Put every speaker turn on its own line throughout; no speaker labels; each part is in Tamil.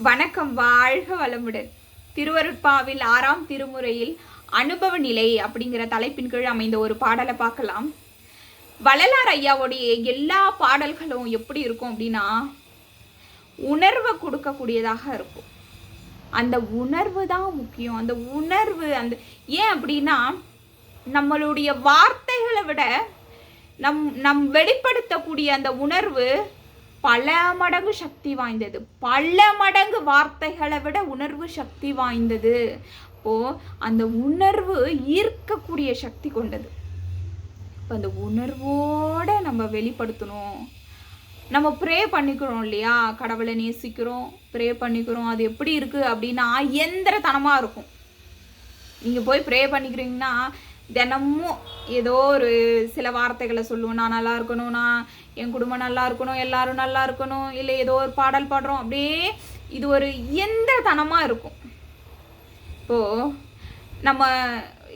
வணக்கம் வாழ்க வளமுடன். திருவருட்பாவில் ஆறாம் திருமுறையில் அனுபவ நிலை அப்படிங்கிற தலைப்பின் கீழ் அமைந்த ஒரு பாடலை பார்க்கலாம். வள்ளலார் ஐயாவுடைய எல்லா பாடல்களும் எப்படி இருக்கும் அப்படின்னா உணர்வை கொடுக்கக்கூடியதாக இருக்கும். அந்த உணர்வு தான் முக்கியம். அந்த உணர்வு அந்த ஏன் அப்படின்னா நம்மளுடைய வார்த்தைகளை விட நம் நம் வெளிப்படுத்தக்கூடிய அந்த உணர்வு பல மடங்கு சக்தி வாய்ந்தது. பல மடங்கு வார்த்தைகளை விட உணர்வு சக்தி வாய்ந்தது. ஓ அந்த உணர்வு ஈர்க்கக்கூடிய சக்தி கொண்டது. இப்போ அந்த உணர்வோட நம்ம வெளிப்படுத்தணும். நம்ம ப்ரே பண்ணிக்கிறோம் இல்லையா? கடவுளை நேசிக்கிறோம் ப்ரே பண்ணிக்கிறோம். அது எப்படி இருக்குது அப்படின்னா எந்திரத்தனமாக இருக்கும். நீங்கள் போய் ப்ரே பண்ணிக்கிறீங்கன்னா தினமும் ஏதோ ஒரு சில வார்த்தைகளை சொல்லுவோம் நான் நல்லா இருக்கணும் நான் என் குடும்பம் நல்லா இருக்கணும் எல்லாரும் நல்லா இருக்கணும் இல்லை ஏதோ ஒரு பாடல் பாடுறோம் அப்படியே இது ஒரு இயந்திரத்தனமாக இருக்கும். இப்போது நம்ம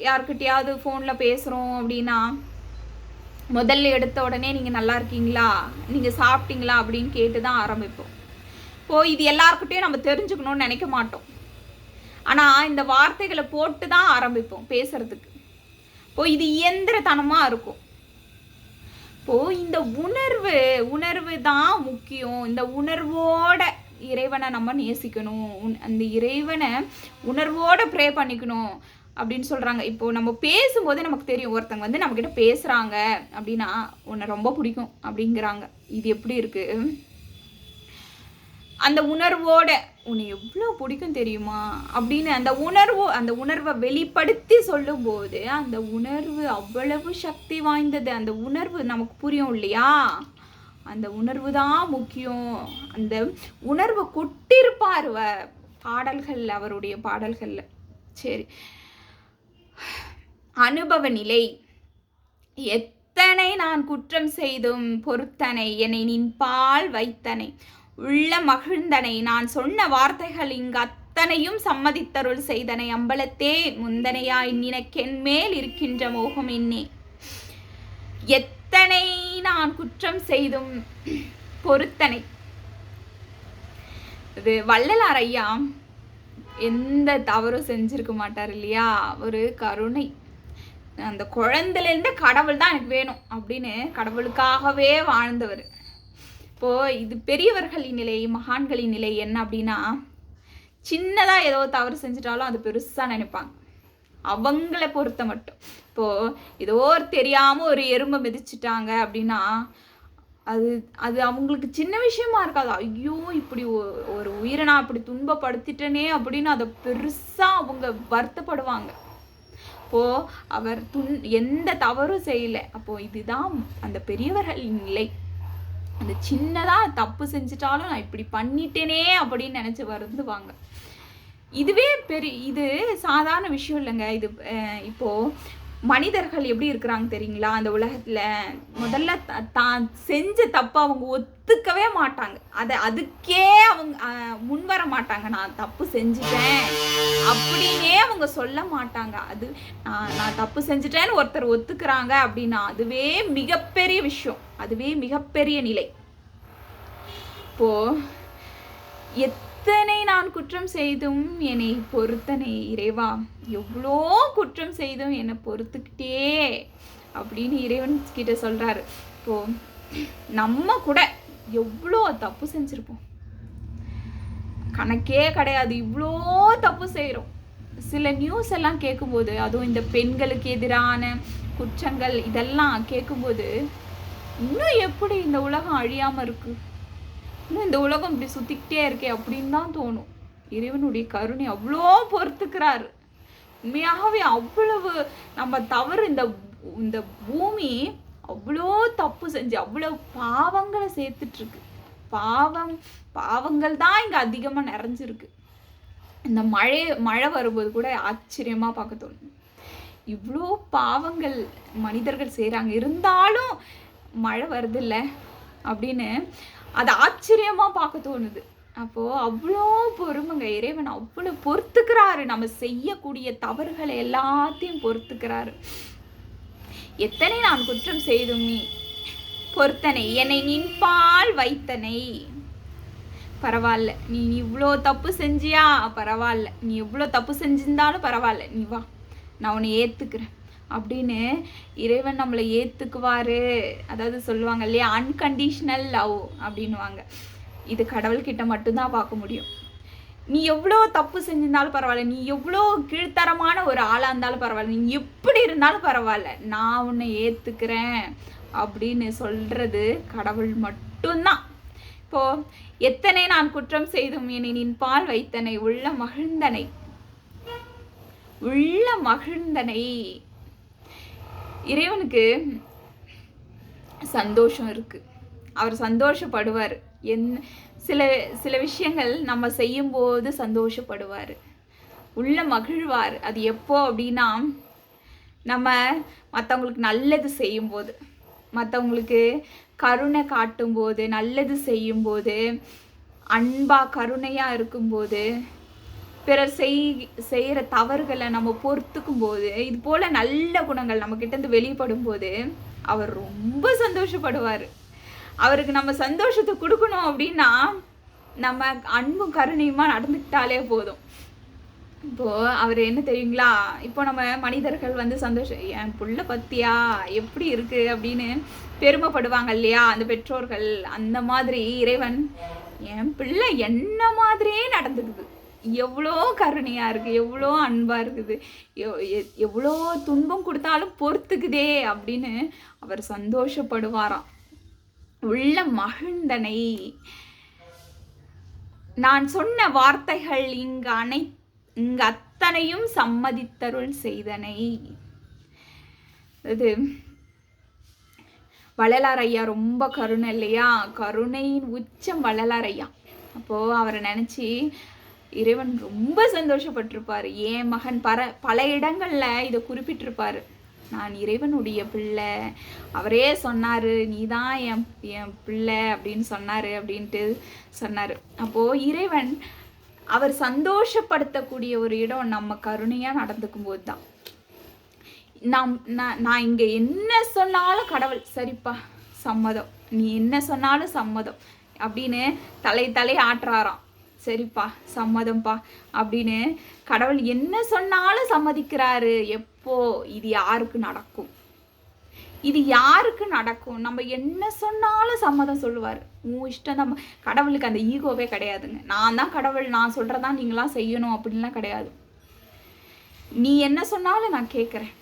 யார்கிட்டயாவது ஃபோனில் பேசுகிறோம் அப்படின்னா முதல்ல எடுத்த உடனே நீங்கள் நல்லா இருக்கீங்களா? நீங்கள் சாப்பிட்டீங்களா? அப்படின்னு கேட்டு தான் ஆரம்பிப்போம். இப்போது இது எல்லாருக்கிட்டையும் நம்ம தெரிஞ்சுக்கணும்னு நினைக்க மாட்டோம். ஆனால் இந்த வார்த்தைகளை போட்டு தான் ஆரம்பிப்போம் பேசுகிறதுக்கு இப்போ இது இயந்திரத்தனமாக இருக்கும். இப்போ இந்த உணர்வு உணர்வு தான் முக்கியம். இந்த உணர்வோட இறைவனை நம்ம நேசிக்கணும். உன்- அந்த இறைவனை உணர்வோட ப்ரே பண்ணிக்கணும் அப்படின்னு சொல்கிறாங்க இப்போ நம்ம பேசும்போது நமக்கு தெரியும் ஒருத்தங்க வந்து நம்மக்கிட்ட பேசுகிறாங்க அப்படின்னா உன்னை ரொம்ப பிடிக்கும் அப்படிங்கிறாங்க. இது எப்படி இருக்குது அந்த உணர்வோட உன்னை எவ்வளோ பிடிக்கும் தெரியுமா? அப்படின்னு அந்த உணர்வு அந்த உணர்வை வெளிப்படுத்தி சொல்லும்போது அந்த உணர்வு அவ்வளவு சக்தி வாய்ந்தது. அந்த உணர்வு நமக்கு புரியும் இல்லையா? அந்த உணர்வு தான் முக்கியம். அந்த உணர்வை கொட்டிருப்பார் பாடல்களில் பாடல்கள் அவருடைய பாடல்களில். சரி. அனுபவ நிலை. எத்தனை நான் குற்றம் செய்தும் பொறுத்தனை என்னை நின்பால் வைத்தனை. உள்ள மகிழ்ந்தனை. நான் சொன்ன வார்த்தைகள் இங்கு அத்தனையும் சம்மதித்தருள் செய்தனை. அம்பலத்தே முந்தனையாய் நினக்கென் மேல் இருக்கின்ற மோகம் என்னே. எத்தனை நான் குற்றம் செய்தும் பொறுத்தனை. இது வள்ளலார் ஐயா எந்த தவறும் செஞ்சிருக்க மாட்டார் இல்லையா? ஒரு கருணை. அந்த குழந்தைலேருந்து கடவுள் தான் எனக்கு வேணும் அப்படின்னு கடவுளுக்காகவே வாழ்ந்தவர். இப்போது இது பெரியவர்களின் நிலை மகான்களின் நிலை என்ன அப்படின்னா சின்னதாக ஏதோ தவறு செஞ்சிட்டாலும் அது பெருசாக நினைப்பாங்க. அவங்கள பொறுத்த மட்டும். இப்போது ஏதோ ஒரு தெரியாமல் ஒரு எறும்பை மிதிச்சிட்டாங்க அப்படின்னா அது அது அவங்களுக்கு சின்ன விஷயமா இருக்காது. ஐயோ இப்படி ஒ- ஒரு உயிரை நான் இப்படி துன்பப்படுத்திட்டனே அப்படின்னு அதை பெருசாக அவங்க வருத்தப்படுவாங்க. அப்போ அவர் துன் எந்த தவறும் செய்யலை. அப்போ இதுதான் அந்த பெரியவர்களின் நிலை. அந்த சின்னதாக தப்பு செஞ்சிட்டாலும் நான் இப்படி பண்ணிட்டேனே அப்படின்னு நினச்சி வருந்துவாங்க. இதுவே பெரிய இது சாதாரண விஷயம் இல்லைங்க. இது இப்போது இப்போ மனிதர்கள் எப்படி இருக்கிறாங்க தெரியுங்களா? அந்த உலகத்தில் முதல்ல த- தான் செஞ்ச தப்பை அவங்க ஒத்துக்கவே மாட்டாங்க. அதை அதுக்கே அவங்க முன்வர மாட்டாங்க. நான் தப்பு செஞ்சுட்டேன் அப்படின்னே அவங்க சொல்ல மாட்டாங்க. அது நான் நான் தப்பு செஞ்சுட்டேன்னு ஒருத்தர் ஒத்துக்கிறாங்க அப்படின்னா அதுவே மிகப்பெரிய விஷயம். அதுவே மிகப்பெரிய நிலை. இப்போ எத்தனை நான் குற்றம் செய்தும் என்னை பொறுத்தனை இறைவா. எவ்வளோ குற்றம் செய்தும் என்னை பொறுத்துக்கிட்டே அப்படின்னு இறைவன் கிட்ட சொல்கிறாரு இப்போ நம்ம கூட எவ்வளோ தப்பு செஞ்சுருப்போம். கணக்கே கிடையாது. இவ்வளோ தப்பு செய்கிறோம் சில நியூஸ் எல்லாம் கேட்கும்போது அதுவும் இந்த பெண்களுக்கு எதிரான குற்றங்கள் இதெல்லாம் கேட்கும்போது இன்னும் எப்படி இந்த உலகம் அழியாமல் இருக்குது இன்னும் இந்த உலகம் இப்படி சுற்றிக்கிட்டே இருக்கே அப்படின்னு தான் தோணும். இறைவனுடைய கருணை அவ்வளோ பொறுத்துக்கிறாரு. உண்மையாகவே அவ்வளவு நம்ம தவறு இந்த இந்த பூமி அவ்வளோ தப்பு செஞ்சு அவ்வளோ பாவங்களை சேர்த்துட்ருக்கு. பாவம் பாவங்கள் தான் இங்கே அதிகமாக நிறைஞ்சிருக்கு. இந்த மழை மழை வரும்போது கூட ஆச்சரியமாக பார்க்க தோணும். இவ்வளோ பாவங்கள் மனிதர்கள் செய்கிறாங்க இருந்தாலும் மழை வருதில்ல அப்படின்னு அது ஆச்சரியமாக பார்க்க தோணுது. அப்போது அவ்வளோ பொறுமைங்க. இறைவன் அவ்வளோ பொறுத்துக்கிறாரு. நம்ம செய்யக்கூடிய தவறுகளை எல்லாத்தையும் பொறுத்துக்கிறாரு. எத்தனை நான் குற்றம் செய்தும் நீ பொறுத்தனை? என்னை நின்பால் வைத்தனை. பரவாயில்ல. நீ இவ்வளோ தப்பு செஞ்சியா? பரவாயில்ல. நீ எவ்வளோ தப்பு செஞ்சிருந்தாலும் பரவாயில்ல. நீ வா. நான் உன்னை ஏற்றுக்கிறேன் அப்படின்னு இறைவன் நம்மளை ஏற்றுக்குவாரு அதாவது சொல்லுவாங்க இல்லையா? அன்கண்டிஷ்னல் லவ் அப்படின்னுவாங்க. இது கடவுள்கிட்ட மட்டும்தான் பார்க்க முடியும். நீ எவ்வளோ தப்பு செஞ்சிருந்தாலும் பரவாயில்ல. நீ எவ்வளோ கீழ்த்தரமான ஒரு ஆளாக இருந்தாலும் பரவாயில்ல. நீ எப்படி இருந்தாலும் பரவாயில்ல. நான் உன்னை ஏற்றுக்கிறேன் அப்படின்னு சொல்கிறது கடவுள் மட்டும்தான். இப்போ எத்தனை நான் குற்றம் செய்தும் என்னை நின் பால் வைத்தனை. உள்ள மகிழ்ந்தனை. உள்ள மகிழ்ந்தனை. இறைவனுக்கு சந்தோஷம் இருக்குது அவர் சந்தோஷப்படுவார். என் சில சில விஷயங்கள் நம்ம செய்யும்போது சந்தோஷப்படுவார். உள்ள மகிழ்வார். அது எப்போ அப்படின்னா நம்ம மற்றவங்களுக்கு நல்லது செய்யும்போது மற்றவங்களுக்கு கருணை காட்டும்போது நல்லது செய்யும்போது அன்பாக கருணையாக இருக்கும்போது பிறர் செய் செய்கிற தவறுகளை நம்ம பொறுத்துக்கும் போது இது போல் நல்ல குணங்கள் நம்ம கிட்டேருந்து வெளிப்படும் போது அவர் ரொம்ப சந்தோஷப்படுவார். அவருக்கு நம்ம சந்தோஷத்தை கொடுக்கணும் அப்படின்னா நம்ம அன்பும் கருணையுமா நடந்துக்கிட்டாலே போதும். இப்போது அவர் என்ன தெரியுங்களா? இப்போ நம்ம மனிதர்கள் வந்து சந்தோஷம் என் புள்ள பத்தியா? எப்படி இருக்குது அப்படின்னு பெருமைப்படுவாங்க இல்லையா? அந்த பெற்றோர்கள் அந்த மாதிரி இறைவன் என் பிள்ளை என்ன மாதிரியே நடந்துக்குது. எவ்வளோ கருணையாக இருக்குது எவ்வளோ அன்பாக இருக்குது. எ- எவ்வளோ துன்பம் கொடுத்தாலும் பொறுத்துக்குதே அப்படின்னு அவர் சந்தோஷப்படுவாராம். உள்ள மகிழ்ந்தனை. நான் சொன்ன வார்த்தைகள் இங்கு அனை இங்கு அத்தனையும் சம்மதித்தருள் செய்தனை. இது வள்ளலார் ஐயா ரொம்ப கருணை இல்லையா? கருணையின் உச்சம் வள்ளலார் ஐயா. அப்போது அவரை நினச்சி இறைவன் ரொம்ப சந்தோஷப்பட்டிருப்பார். என் மகன் பர பல இடங்களில் இதை குறிப்பிட்டிருப்பாரு. நான் இறைவனுடைய பிள்ளை. அவரே சொன்னார் நீ தான் என் என் பிள்ளை அப்படின்னு சொன்னார் அப்படின்ட்டு சொன்னார். அப்போது இறைவன் அவர் சந்தோஷப்படுத்தக்கூடிய ஒரு இடம் நம்ம கருணையாக நடந்துக்கும் போது தான் நாம் நான் நான் இங்கே என்ன சொன்னாலும் கடவுள் சரிப்பா சம்மதம். நீ என்ன சொன்னாலும் சம்மதம் அப்படின்னு தலை தலை ஆட்டுறாராம். சரிப்பா சம்மதம்ப்பா அப்படின்னு கடவுள் என்ன சொன்னாலும் சம்மதிக்கிறாரு. எப்போ? இது யாருக்கு நடக்கும்? இது யாருக்கு நடக்கும்? நம்ம என்ன சொன்னாலும் சம்மதம் சொல்லுவார். உன் இஷ்டம் நம்ம கடவுளுக்கு அந்த ஈகோவே கிடையாதுங்க. நான் தான் கடவுள். நான் சொல்கிறதா நீங்களாம் செய்யணும் அப்படின்லாம் கிடையாது. நீ என்ன சொன்னாலும் நான் கேட்குறேன்.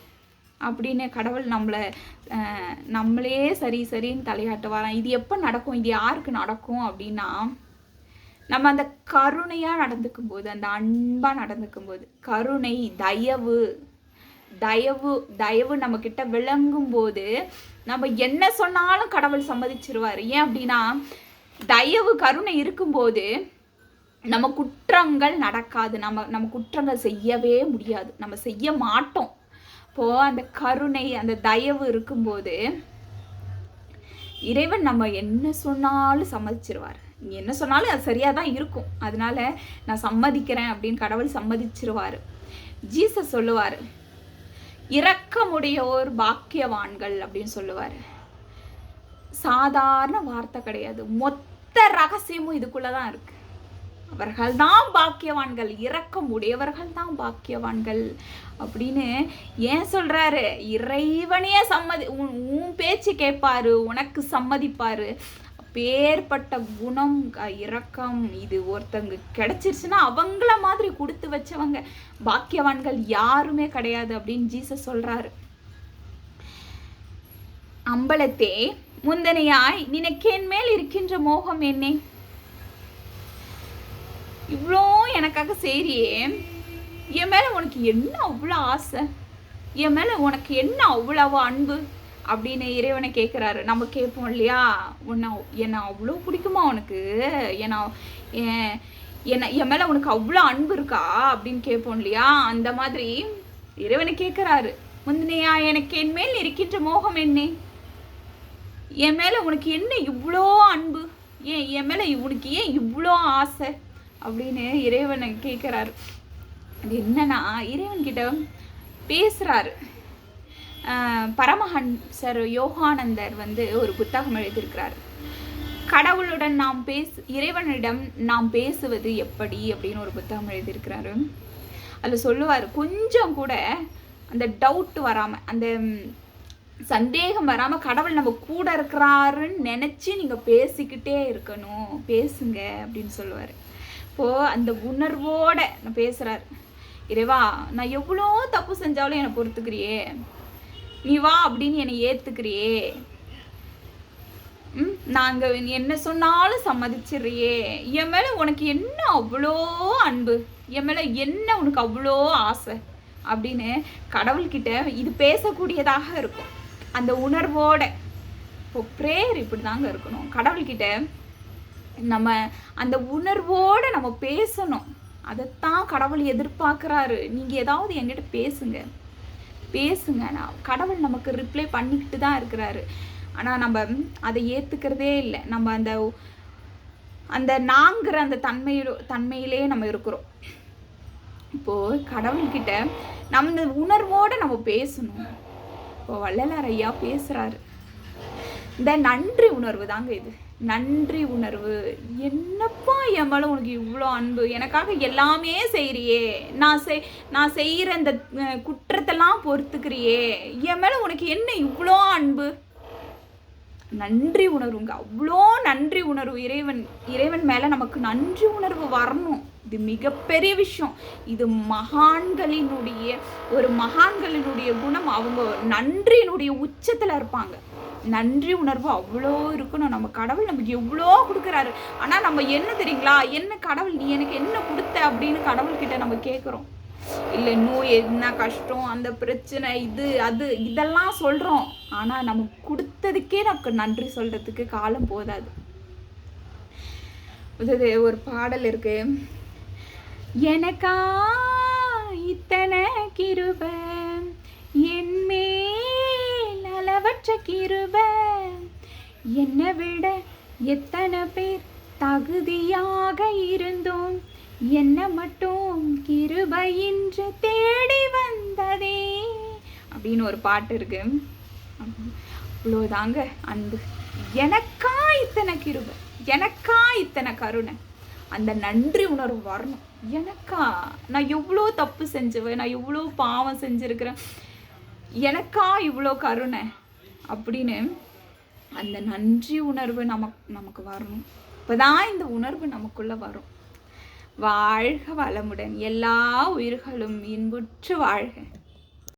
அப்படின்னு கடவுள் நம்மளை நம்மளே சரி சரின்னு தலையாட்டு வரான் இது எப்போ நடக்கும்? இது யாருக்கு நடக்கும் அப்படின்னா நம்ம அந்த கருணையாக நடந்துக்கும் போது அந்த அன்பாக நடந்துக்கும் போது கருணை தயவு தயவு தயவு நம்மக்கிட்ட விளங்கும் போது நம்ம என்ன சொன்னாலும் கடவுள் சம்மதிச்சிருவார். ஏன் அப்படின்னா தயவு கருணை இருக்கும்போது நம்ம குற்றங்கள் நடக்காது. நம்ம நம்ம குற்றங்கள் செய்யவே முடியாது. நம்ம செய்ய மாட்டோம். இப்போது அந்த கருணை அந்த தயவு இருக்கும்போது இறைவன் நம்ம என்ன சொன்னாலும் சம்மதிச்சிருவார். என்ன சொன்னாலும் அது சரியாக தான் இருக்கும். அதனால நான் சம்மதிக்கிறேன் அப்படின்னு கடவுள் சம்மதிச்சிருவார். ஜீசஸ் சொல்லுவார் இரக்கமுடையோர் பாக்கியவான்கள் அப்படின்னு சொல்லுவார். சாதாரண வார்த்தை கிடையாது. மொத்த ரகசியமும் இதுக்குள்ளே தான் இருக்குது அவர்கள் தான் பாக்கியவான்கள் இரக்கம் உடையவர்கள் தான் பாக்கியவான்கள் அப்படின்னு ஏன் சொல்கிறாரு இறைவனையே சம்மதி உன் உன் பேச்சு கேட்பாரு உனக்கு சம்மதிப்பாரு. அப்பேற்பட்ட குணம் இரக்கம் இது ஒருத்தங்க கிடைச்சிருச்சுன்னா அவங்கள மாதிரி கொடுத்து வச்சவங்க பாக்கியவான்கள் யாருமே கிடையாது அப்படின்னு ஜீசஸ் சொல்றாரு. அம்பலத்தே முந்தனையாய் நினைக்கேன் மேல் இருக்கின்ற மோகம் என்னே? இவ்வளோ எனக்காக செய்றியே. என் மேலே உனக்கு என்ன அவ்வளோ ஆசை? என் மேலே உனக்கு என்ன அவ்வளவு அன்பு? அப்படின்னு இறைவனை கேட்குறாரு நம்ம கேட்போம் இல்லையா? உன்னை என்னை அவ்வளோ பிடிக்குமா உனக்கு? ஏன்னா என்ன என் மேலே உனக்கு அவ்வளோ அன்பு இருக்கா? அப்படின்னு கேட்போம் இல்லையா? அந்த மாதிரி இறைவனை கேட்குறாரு முந்தினையா எனக்கு என் மேல் இருக்கின்ற மோகம் என்னே? என் மேலே உனக்கு என்ன இவ்வளோ அன்பு? ஏன் என் மேலே உனக்கு ஏன் இவ்வளோ ஆசை? அப்படின்னு இறைவனை கேட்குறாரு அது என்னன்னா இறைவன்கிட்ட பேசுகிறாரு பரமஹன்சர் யோகானந்தர் வந்து ஒரு புத்தகம் எழுதியிருக்கிறார். கடவுளுடன் நாம் பேசு இறைவனிடம் நாம் பேசுவது எப்படி அப்படின்னு ஒரு புத்தகம் எழுதியிருக்கிறாரு. அதில் சொல்லுவார் கொஞ்சம் கூட அந்த டவுட் வராமல் அந்த சந்தேகம் வராமல் கடவுள் நம்ம கூட இருக்கிறாருன்னு நினச்சி நீங்கள் பேசிக்கிட்டே இருக்கணும் பேசுங்க அப்படின்னு சொல்லுவார். இப்போது அந்த உணர்வோடு நான் பேசுகிறாரு இறைவா நான் எவ்வளோ தப்பு செஞ்சாலும் என்னை பொறுத்துக்கிறியே. நீ வா அப்படின்னு என்னை ஏற்றுக்கிறியே ம் நாங்கள் என்ன சொன்னாலும் சம்மதிச்சிடுறியே. என் மேலே உனக்கு என்ன அவ்வளோ அன்பு? என் மேலே என்ன உனக்கு அவ்வளோ ஆசை? அப்படின்னு கடவுள்கிட்ட இது பேசக்கூடியதாக இருக்கும். அந்த உணர்வோட. இப்போ ப்ரேயர் இப்படி தாங்க இருக்கணும். கடவுள்கிட்ட நம்ம அந்த உணர்வோட நம்ம பேசணும். அதைத்தான் கடவுள் எதிர்பார்க்குறாரு. நீங்கள் ஏதாவது என்கிட்ட பேசுங்க. பேசுங்க. நான் கடவுள் நமக்கு ரிப்ளை பண்ணிக்கிட்டு தான் இருக்கிறாரு. ஆனால் நம்ம அதை ஏற்றுக்கிறதே இல்லை. நம்ம அந்த அந்த நாங்கிற அந்த தன்மையிலோ தன்மையிலே நம்ம இருக்கிறோம். இப்போது கடவுள்கிட்ட நம்ம உணர்வோடு நம்ம பேசணும். இப்போ வள்ளலார் ஐயா பேசுகிறாரு இந்த நன்றி உணர்வு தாங்க இது. நன்றி உணர்வு. என்னப்பா என் மேலே உனக்கு இவ்வளோ அன்பு? எனக்காக எல்லாமே செய்கிறியே நான் செய் நான் செய்கிற இந்த குற்றத்தெல்லாம் பொறுத்துக்கிறியே. என் மேலே உனக்கு என்ன இவ்வளோ அன்பு? நன்றி உணர்வுங்க. அவ்வளோ நன்றி உணர்வு. இறைவன் இறைவன் மேலே நமக்கு நன்றி உணர்வு வரணும். இது மிகப்பெரிய விஷயம். இது மகான்களினுடைய ஒரு மகான்களினுடைய குணம். அவங்க நன்றியினுடைய உச்சத்தில் இருப்பாங்க. நன்றி உணர்வு அவ்வளோ இருக்கணும். நம்ம கடவுள் நமக்கு எவ்வளோ கொடுக்குறாரு. ஆனால் நம்ம என்ன தெரியுங்களா? என்ன கடவுள் நீ எனக்கு என்ன கொடுத்த அப்படின்னு கடவுள்கிட்ட நம்ம கேட்குறோம் இல்லை நோய் என்ன கஷ்டம் அந்த பிரச்சனை இது அது இதெல்லாம் சொல்கிறோம் ஆனால் நமக்கு கொடுத்ததுக்கே நமக்கு நன்றி சொல்கிறதுக்கு காலம் போதாது. ஒரு பாடல் இருக்குது எனக்கா இத்தனை கிருப என்மேல் அளவற்ற கிருப என்னை விட எத்தனை பேர் தகுதியாக இருந்தோம் என்ன மட்டும் கிருபையின்று தேடி வந்ததே. அப்படின்னு ஒரு பாட்டு இருக்கு. அவ்வளோதாங்க அன்பு. எனக்கா இத்தனை கிருபை எனக்கா இத்தனை கருணை. அந்த நன்றி உணர்வு வரணும். எனக்கா? நான் எவ்வளோ தப்பு செஞ்சுவேன் நான் எவ்வளோ பாவம் செஞ்சுருக்கிறேன் எனக்கா இவ்வளோ கருணை அப்படின்னு அந்த நன்றி உணர்வு நமக்கு நமக்கு வரணும். இப்போதான் இந்த உணர்வு நமக்குள்ளே வரும். வாழ்க வளமுடன். எல்லா உயிர்களும் இன்புற்று வாழ்க.